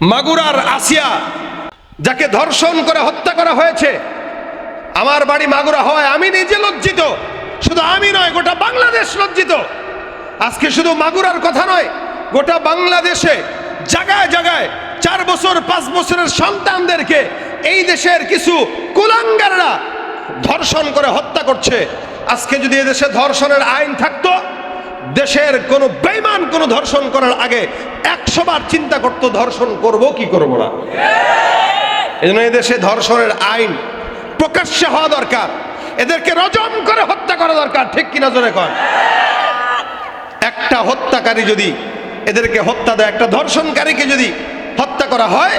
মাগুরার আসিয়া যাকে ধর্ষণ করে হত্যা করা হয়েছে, আমার বাড়ি মাগুরা হয় আমি নিজে লজ্জিত। শুধু আমি নয়, গোটা বাংলাদেশ লজ্জিত। আজকে শুধু মাগুরার কথা নয়, গোটা বাংলাদেশে জায়গায় জায়গায় চার বছর, পাঁচ বছরের সন্তানদেরকে এই দেশের কিছু কুলাঙ্গাররা ধর্ষণ করে হত্যা করছে। আজকে যদি এদেশে ধর্ষণের আইন থাকতো দেশের কোনো বেইমান কোনো ধর্ষণ করার আগে একশো বার চিন্তা করতো, ধর্ষণ করব, কি করব না? এই জন্য এদেশে ধর্ষণের আইন প্রকাশ্যে হওয়া দরকার। এদেরকে রজম করে হত্যা করা দরকার, ঠিক কিনা জোরে কর একটা হত্যাকারী যদি এদেরকে হত্যা দেয়, একটা ধর্ষণকারীকে যদি হত্যা করা হয়,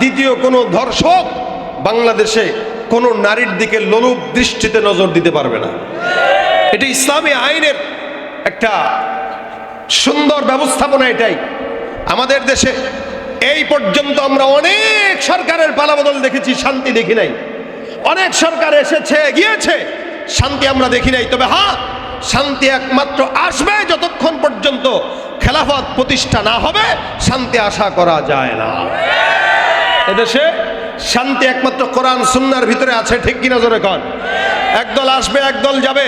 দ্বিতীয় কোনো ধর্ষক বাংলাদেশে কোনো নারীর দিকে লোলুপ দৃষ্টিতে নজর দিতে পারবে না। এটা ইসলামী আইনের একটা সুন্দর ব্যবস্থাপনা এটাই। আমাদের দেশে এই পর্যন্ত আমরা অনেক সরকারের পালাবদল দেখেছি, শান্তি দেখি নাই। অনেক সরকার এসেছে গিয়েছে শান্তি আমরা দেখি নাই। তবে হ্যাঁ শান্তি একমাত্র আসবে যতক্ষণ পর্যন্ত খেলাফত প্রতিষ্ঠা না হবে, শান্তি আশা করা যায় না। এদেশে শান্তি একমাত্র কোরআন, সুন্নার ভিতরে আছে, ঠিক কিনা জোরে কন? একদল আসবে, একদল যাবে।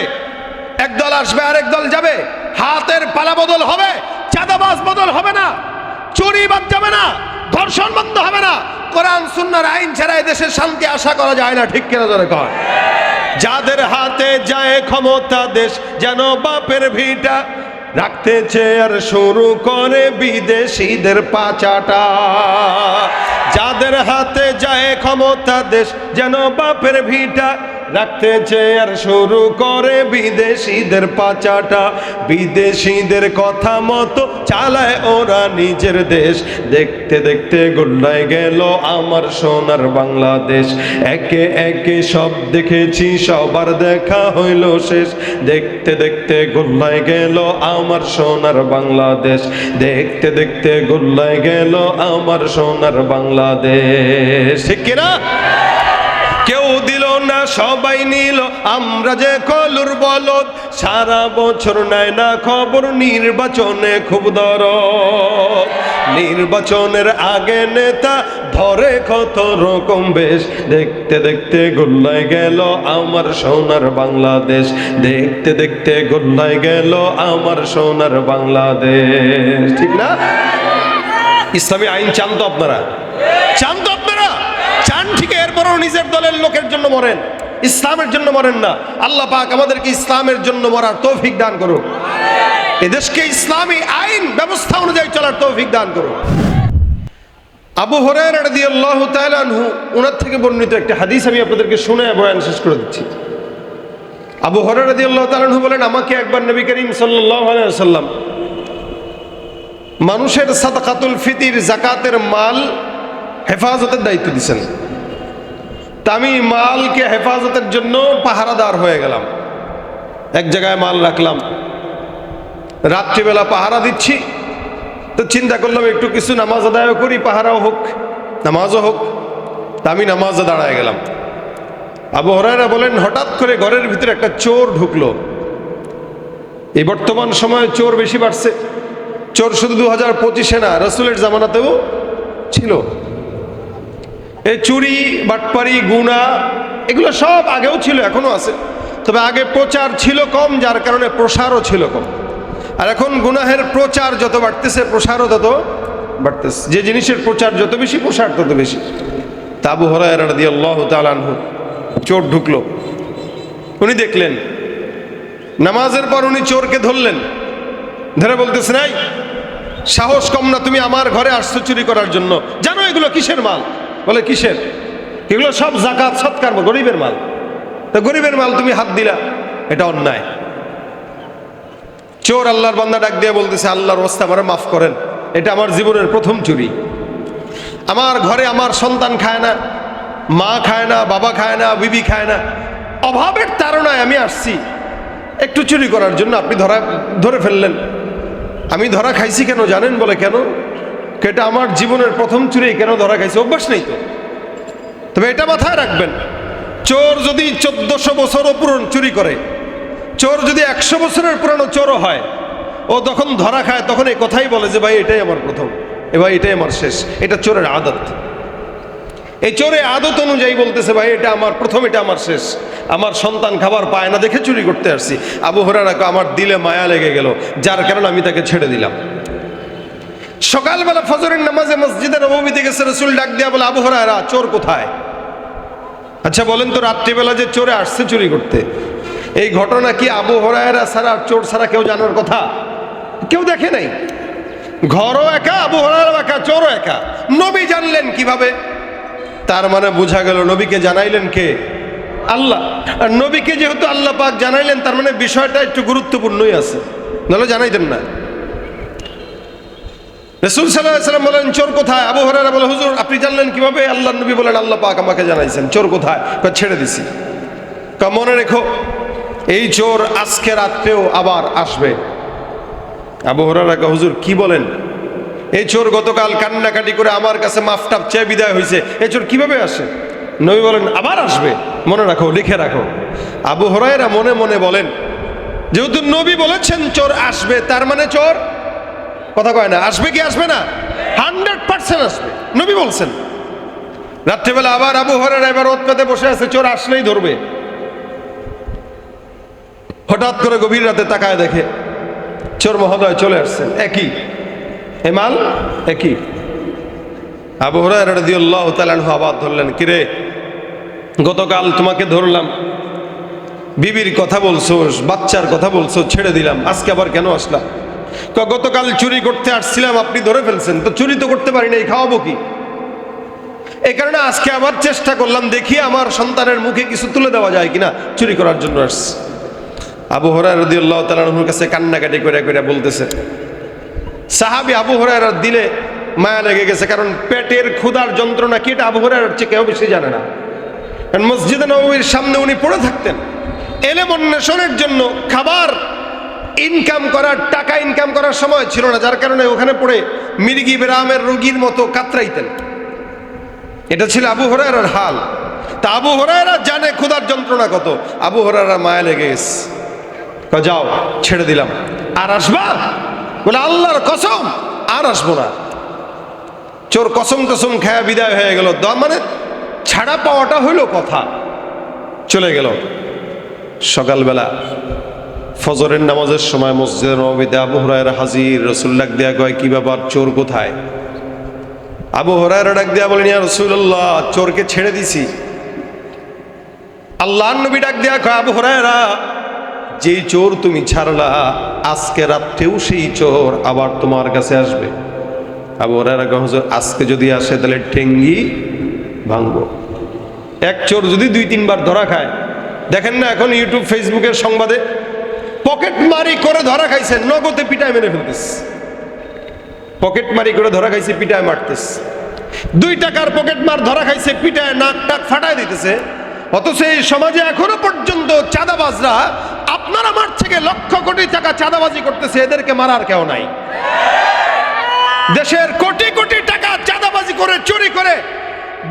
একদল আসবে আরেক দল যাবে। হাতের পালা বদল হবে, চাঁদাবাজ বদল হবে না, চুরি বাদ যাবে না, ধর্ষণ বন্ধ হবে না। কোরআন, সুন্নার আইন ছাড়া দেশের শান্তি আশা করা যায় না, ঠিক কিনা জোরে কন? যাদের হাতে যায় ক্ষমতা দেশ, যেন বাপের ভিটা রাখতে চেয়ার শুরু করে বিদেশিদের পাচাটা। যাদের হাতে যায় ক্ষমতা দেশ, যেন বাপের ভিটা রাখতে চেয়ার শুরু করে বিদেশিদের পাচাটা। বিদেশিদের কথা মতো চালায় ওরা নিজের দেশ। দেখতে দেখতে গোল্লায় গেল আমার সোনার বাংলাদেশ। একে একে সব দেখেছি, সবার দেখা হইল শেষ। দেখতে দেখতে গোল্লায় গেল আমার সোনার বাংলাদেশ। দেখতে দেখতে গোল্লায় গেল আমার সোনার বাংলাদেশ। ঠিক কিনা? সবাই নিল, আমরা যে কলুর বলদ। সারা বছর নেয় না খবর, নির্বাচনে খুব দর নির্বাচনের আগে নেতা ধরে কত রকম বেশ। দেখতে দেখতে গোল্লায় গেল আমার সোনার বাংলাদেশ। দেখতে দেখতে গোল্লায় গেল আমার সোনার বাংলাদেশ। ঠিক না? ইসলামী আইন চান তো আপনারা? চান তো এরপরও নিজের দলের লোকের জন্য মরেন, ইসলামের জন্য মরেন না। আল্লাহ পাক আমাদেরকে ইসলামের জন্য মরার তৌফিক দান করুক। এদেশকে ইসলামী আইন ব্যবস্থা অনুযায়ী চলার তৌফিক দান করুক। আবু হরাই রাদিয়াল্লাহু তাআলা আনহু ওনার থেকে বর্ণিত একটা হাদিস আমি আপনাদেরকে শুনে বয়ান শেষ করে দিচ্ছি। আবু হরাই রাদিয়াল্লাহু তাআলা আনহু বলেন, আমাকে একবার নবী করিম সাল্লাম মানুষের সাদকাতুল ফিতির, জাকাতের মাল হেফাজতের দায়িত্ব দিছেন। তা আমি মালকে হেফাজতের জন্য পাহারাদার হয়ে গেলাম। এক জায়গায় মাল রাখলাম। রাত্রিবেলা পাহারা দিচ্ছি। তো চিন্তা করলাম একটু কিছু নামাজ আদায় করি, পাহারাও হোক, নামাজও হোক। তা আমি নামাজে দাঁড়ায় গেলাম। আবু হরাইরা বলেন, হঠাৎ করে ঘরের ভিতরে একটা চোর ঢুকলো। এই বর্তমান সময়ে চোর বেশি বাড়ছে। চোর শুধু দু হাজার পঁচিশে না, রসুলের জামানাতেও ছিল। এই চুরি, বাটপারি, গুণা, এগুলো সব আগেও ছিল এখনও আছে। তবে আগে প্রচার ছিল কম, যার কারণে প্রসারও ছিল কম। আর এখন গুনাহের প্রচার যত বাড়তেছে, প্রসারও তত বাড়তেছে। যে জিনিসের প্রচার যত বেশি, প্রসার তত বেশি। তাবু হরাই রাদি আল্লাহ তালানহু চোর ঢুকলো। উনি দেখলেন, নামাজের পর উনি চোরকে ধরলেন। ধরে বলতেছে নাই সাহস কম না তুমি আমার ঘরে আসছো চুরি করার জন্য। জানো এগুলো কিসের মাল? বলে, কিসের? এগুলো সব জাকাত সৎকার, গরিবের মাল। তো গরিবের মাল তুমি হাত দিলা, এটা অন্যায়। চোর আল্লাহর বান্দা ডাক দিয়ে বলতেছে, আল্লাহর অবস্থা আমার মাফ করেন, এটা আমার জীবনের প্রথম চুরি। আমার ঘরে আমার সন্তান খায় না, মা খায় না, বাবা খায় না, বিবি খায় না। অভাবের তাড়নায় আমি আসছি। একটু চুরি করার জন্য আপনি ধরা, ধরে ফেললেন। আমি ধরা খাইছি কেন জানেন বলে কেন? এটা আমার জীবনের প্রথম চুরি কেন ধরা খাইছে? অভ্যাস নেই তো। তবে এটা মাথায় রাখবেন, চোর যদি চোদ্দশো বছরও পুরন চুরি করে, চোর যদি একশো বছরের পুরানো চোরও হয়, ও তখন ধরা খায় তখন এই কথাই বলে যে, ভাই, এটাই আমার প্রথম, এ ভাই, এটাই আমার শেষ, এটা চোরের আদত। এই চোরে আদত অনুযায়ী বলতেছে, ভাই, এটা আমার প্রথম, এটা আমার শেষ, আমার সন্তান খাবার পায় না, দেখে চুরি করতে আসছি। আবু হরারাকে আমার দিলে মায়া লেগে গেল, যার কারণে আমি তাকে ছেড়ে দিলাম। সকালবেলা ফজরের নামাজে মসজিদের নবমীতে গেছে, রসুল ডাক দিয়া বলে, আবু হরারা চোর কোথায়? আচ্ছা বলেন তো, রাত্রিবেলা যে চোরে আসছে চুরি করতে, এই ঘটনা কি আবু হরায়রা ছাড়া চোর ছাড়া কেউ জানার কথা? কেউ দেখে নাই? ঘরও একা, আবু হরায়রা একা, চোরও একা। নবী জানলেন কীভাবে? তার মানে বোঝা গেল, নবীকে জানাইলেন কে? আল্লাহ। আর নবীকে যেহেতু আল্লাহ পাক জানাইলেন, তার মানে বিষয়টা একটু গুরুত্বপূর্ণই আছে। নাহলে জানাইতেন না। রসুল সাল্লাম বলেন, চোর কোথায়? আবু হরারা বলে, হুজুর, আপনি জানলেন কীভাবে? আল্লাহ নবী বলেন, আল্লাহ পাক আমাকে জানাইছেন, চোর কোথায়? ছেড়ে দিছি। মনে রেখো, এই চোর আজকে রাত্রেও আবার আসবে। আবু হরারা হুজুর, কি বলেন? এই চোর গতকাল কান্নাকাটি করে আমার কাছে মাফটাপ চেয়ে বিদায় হয়েছে এই চোর কীভাবে আসে? নবী বলেন, আবার আসবে, মনে রাখো, লিখে রাখো। আবু হরাইরা মনে মনে বলেন, যেহেতু নবী বলেছেন চোর আসবে, তার মানে চোর কথা কয় না, আসবে কি আসবে না? হান্ড্রেড পার্সেন্ট আসবে। নবী বলছেন, রাত্রিবেলা আবার আবু হরের এবার ওৎপাতে বসে আছে, চোর আসলেই ধরবে। হঠাৎ করে গভীর রাতে তাকায় দেখে, চোর মহোদয় চলে আসছেন। একই। এ মাল? একই। আবু হরাই রাদিয়াল্লাহু তাআলা আনহু আবার ধরলেন, কিরে, গতকাল তোমাকে ধরলাম, বিবির কথা বলছো বাচ্চার কথা বলছো ছেড়ে দিলাম, আজকে আবার কেন আসলাম কয়, গতকাল চুরি করতে আসছিলাম আপনি ধরে ফেলছেন। তো চুরি তো করতে পারি নাই খাওয়াবো কি? এই কারণে আজকে আবার চেষ্টা করলাম দেখি আমার সন্তানের মুখে কিছু তুলে দেওয়া যায় কিনা চুরি করার জন্য আসছি। আবু হরাই রদিউল্লাহ কাছে কান্নাকাটি করে করে বলতেছে সাহাবি আবু হরাইর দিলে মায়া লেগে গেছে কারণ পেটের ক্ষুধার যন্ত্রণা কি এটা আবু হরাইর চেয়ে কেউ বেশি জানে না। কারণ মসজিদে নবমীর সামনে উনি পড়ে থাকতেন। এলেম অন্বেষণের জন্য খাবার ইনকাম করার টাকা ইনকাম করার সময় ছিল না, যার কারণে ওখানে পড়ে মির্গি বেরামের রোগীর মতো কাতরাইতেন। এটা ছিল আবু হরাইরার হাল। তা আবু হরাইরা জানে ক্ষুধার যন্ত্রণা কত। আবু হরাইরা মায়া লেগে গেছে। যাও, ছেড়ে দিলাম। আর আসবা? বলে, আল্লাহর কসম, আর আসব না। চোর কসম টসম খায়া বিদায় হয়ে গেল। দ- মানে ছাড়া পাওয়াটা হইল কথা। চলে গেল। সকালবেলা ফজরের নামাজের সময় মসজিদের নবীতে আবু হরায়রা হাজির রসুল্লাহ দেয়া কয়, কি ব্যাপার? চোর কোথায়? আবু হরায়রা ডাক দেয়া বলেন রসুল্লাহ চোরকে ছেড়ে দিছি। আল্লাহ নবী ডাক দেয়া কয়, আবু হরায়রা, যেই চোর তুমি ছাড়লা, আজকে রাত্রেও সেই চোর আবার তোমার কাছে আসবে। আবু হরায়রা কয় আজকে যদি আসে, তাহলে ঠেঙ্গি ভাঙবো। এক চোর যদি দুই তিনবার ধরা খায়, দেখেন না এখন ইউটিউব, ফেসবুকের সংবাদে পকেট মারি করে ধরা খাইছে, নগদে পিটায় মেরে ফেলতেছে। পকেট মারি করে ধরা খাইছে, পিটায় মারতেছে। দুই টাকার পকেট মার ধরা খাইছে, পিটায় নাক টাক ফাটায় দিতেছে। অথচ এই সমাজে এখনও পর্যন্ত চাঁদাবাজরা আপনার আমার থেকে লক্ষ কোটি টাকা চাঁদাবাজি করতেছে, এদেরকে মারার কেউ নাই। দেশের কোটি কোটি টাকা চাঁদাবাজি করে, চুরি করে,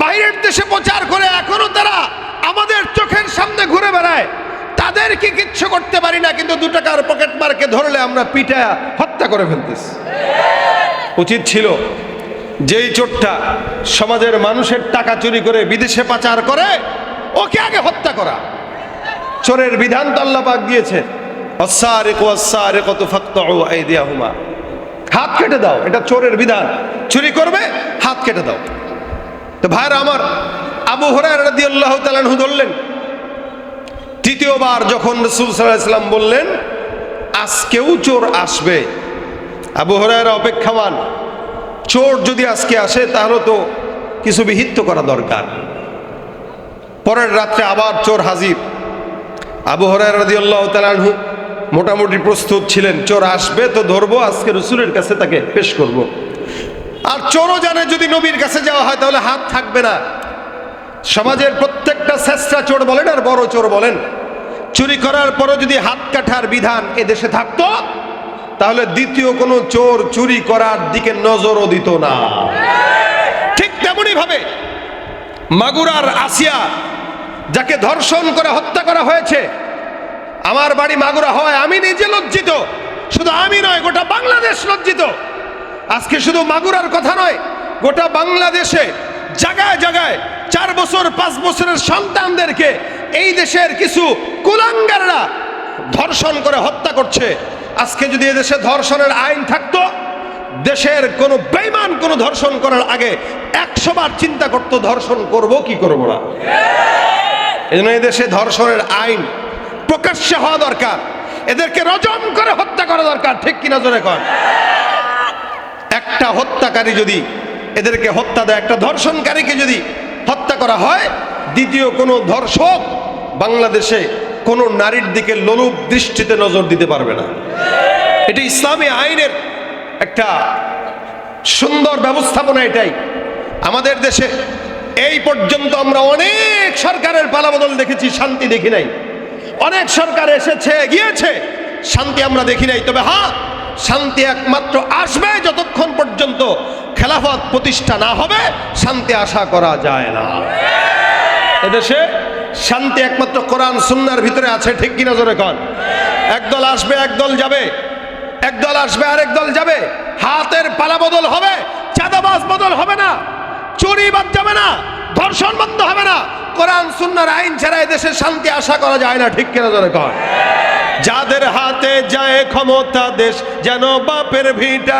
বাইরের দেশে প্রচার করে, এখনও তারা আমাদের চোখের সামনে ঘুরে বেড়ায়। তাদেরকে কিচ্ছু করতে পারি না, কিন্তু দু টাকার পকেট মারকে ধরলে আমরা পিঠা হত্যা করে ফেলতেছি। উচিত ছিল যেই চোরটা সমাজের মানুষের টাকা চুরি করে বিদেশে পাচার করে, ওকে আগে হত্যা করা। চোরের বিধান তো আল্লাহ পাক দিয়েছে হাত কেটে দাও, এটা চোরের বিধান। চুরি করবে, হাত কেটে দাও। তো ভাইরা আমার আবু হরাইরা রাদিয়াল্লাহু তাআলা ধরলেন তৃতীয়বার যখন রসুল সাল্লাম বললেন, আজকেও চোর আসবে। আবু হরাইরা অপেক্ষামান, চোর যদি আজকে আসে, তাহলে তো কিছু বিহিত করা দরকার। পরের রাত্রে আবার চোর হাজির। আবু হরাই রাদিয়াল্লাহু তাআলা আনহু মোটামুটি প্রস্তুত ছিলেন, চোর আসবে তো ধরবো, আজকে রসুলের কাছে তাকে পেশ করব। আর চোরও জানে যদি নবীর কাছে যাওয়া হয়, তাহলে হাত থাকবে না। সমাজের প্রত্যেকটা শ্রেষ্ঠা চোর বলেন আর বড় চোর বলেন। চুরি করার পরও যদি হাত কাঠার বিধান এ দেশে থাকতো, তাহলে দ্বিতীয় কোনো চোর চুরি করার দিকে নজরও দিত না। ঠিক তেমনই ভাবে মাগুরার আসিয়া যাকে ধর্ষণ করে হত্যা করা হয়েছে, আমার বাড়ি মাগুরা হয়, আমি নিজে লজ্জিত। শুধু আমি নয়, গোটা বাংলাদেশ লজ্জিত। আজকে শুধু মাগুরার কথা নয়, গোটা বাংলাদেশে জায়গায় জায়গায় চার বছর, পাঁচ বছরের সন্তানদেরকে এই দেশের কিছু কুলাঙ্গাররা ধর্ষণ করে হত্যা করছে। আজকে যদি এদেশে ধর্ষণের আইন থাকতো, দেশের কোনো বেইমান কোনো ধর্ষণ করার আগে একশো বার চিন্তা করতো, ধর্ষণ করব কি করব না। এই জন্য এদেশে ধর্ষণের আইন প্রকাশ্যে হওয়া দরকার। এদেরকে রজম করে হত্যা করা দরকার, ঠিক কিনা জোরে কর একটা হত্যাকারী যদি এদেরকে হত্যা দেয়, একটা ধর্ষণকারীকে যদি হত্যা করা হয়। দ্বিতীয় কোনো ধর্ষক বাংলাদেশে কোনো নারীর দিকে লোলুপ দৃষ্টিতে নজর দিতে পারবে না। এটি ইসলামী আইনের একটা সুন্দর ব্যবস্থাপনা এটাই। আমাদের দেশে এই পর্যন্ত আমরা অনেক সরকারের পালাবদল দেখেছি, শান্তি দেখি নাই। অনেক সরকার এসেছে, গিয়েছে, শান্তি আমরা দেখি নাই। তবে হ্যাঁ শান্তি একমাত্র আসবে যতক্ষণ পর্যন্ত খেলাফত প্রতিষ্ঠা না হবে, শান্তি আশা করা যায় না। এদেশে শান্তি একমাত্র কোরআন সুন্নার ভিতরে আছে, ঠিক কিনা জোরে কন? একদল আসবে একদল যাবে। একদল আসবে, আরেক দল যাবে। হাতের পালা বদল হবে, চাঁদাবাজ বদল হবে না, চুরি বাদ যাবে না, ধর্ষণ বন্ধ হবে না। কোরআন সুন্নার আইন ছাড়া দেশে শান্তি আশা করা যায় না, ঠিক কিনা জোরে কন? যাদের হাতে যায় ক্ষমতা দেশ, যেন বাপের ভিটা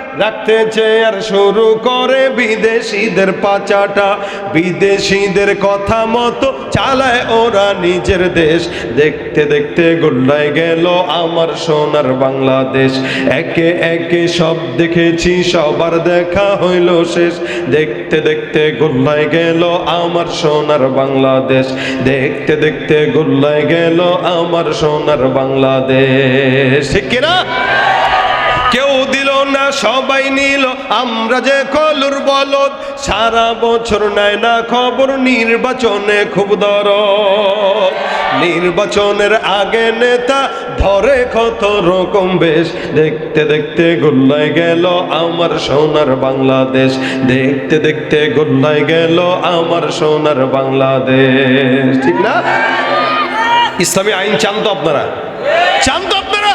রাখতে চেয়ার শুরু করে বিদেশিদের পাচাটা। বিদেশিদের কথা মতো চালায় ওরা নিজের দেশ। দেখতে দেখতে গোল্লায় গেল আমার সোনার বাংলাদেশ। একে একে সব দেখেছি, সবার দেখা হইল শেষ। দেখতে দেখতে গোল্লায় গেল আমার সোনার বাংলাদেশ। দেখতে দেখতে গোল্লায় গেল আমার সোনার বাংলাদেশ। ঠিক কিনা? না, সবাই নিল। আমরা যে কলুর বলদ, সারা বছর নেয় না খবর, নির্বাচনে খুব দর নির্বাচনের আগে নেতা ধরে কত রকম বেশ। দেখতে দেখতে গোল্লায় গেল আমার সোনার বাংলাদেশ। দেখতে দেখতে গোল্লায় গেল আমার সোনার বাংলাদেশ। ঠিক না? ইসলামী আইন চান তো আপনারা? চান তো আপনারা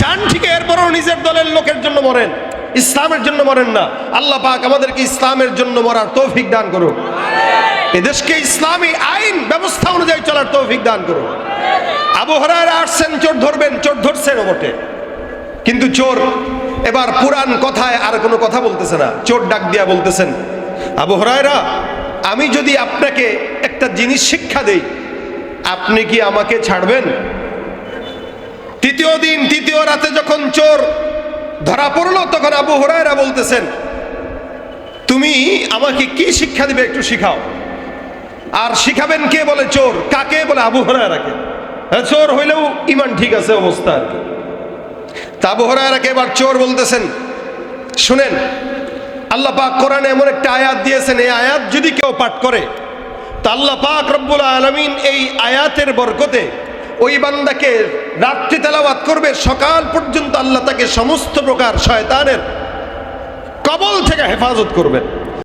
চান ঠিক এরপরও নিজের দলের লোকের জন্য মরেন, ইসলামের জন্য মরেন না। আল্লাহ পাক আমাদেরকে ইসলামের জন্য মরার তৌফিক দান করুন এদেশকে ইসলামী আইন ব্যবস্থা অনুযায়ী চলার তৌফিক দান করুন আবু হরায়রা আসছেন, চোর ধরবেন, চোর ধরছেন বটে কিন্তু চোর এবার পুরান কথায় আর কোনো কথা বলতেছে না। চোর ডাক দিয়া বলতেছেন, আবু হরায়রা, আমি যদি আপনাকে একটা জিনিস শিক্ষা দেই, আপনি কি আমাকে ছাড়বেন? তৃতীয় দিন তৃতীয় রাতে যখন চোর ধরা পড়ল তখন আবু হরায়রা বলতেছেন তুমি আমাকে কি শিক্ষা দিবে একটু শিখাও? আর শিখাবেন কে বলে চোর? কাকে বলে আবু হরায়রাকে? হ্যাঁ, চোর হইলেও ইমান ঠিক আছে অবস্থা আর কি। আবু হরায়রাকে এবার চোর বলতেছেন শুনেন আল্লাহ পাক কোরআনে এমন একটা আয়াত দিয়েছেন এই আয়াত যদি কেউ পাঠ করে তা আল্লাহ পাক রব্বুল আলমিন এই আয়াতের বরকতে ওই বান্দাকে রাত্রি তেলাওয়াত করবে, সকাল পর্যন্ত আল্লাহ তাকে সমস্ত প্রকার শয়তানের কবল থেকে হেফাজত করবেন।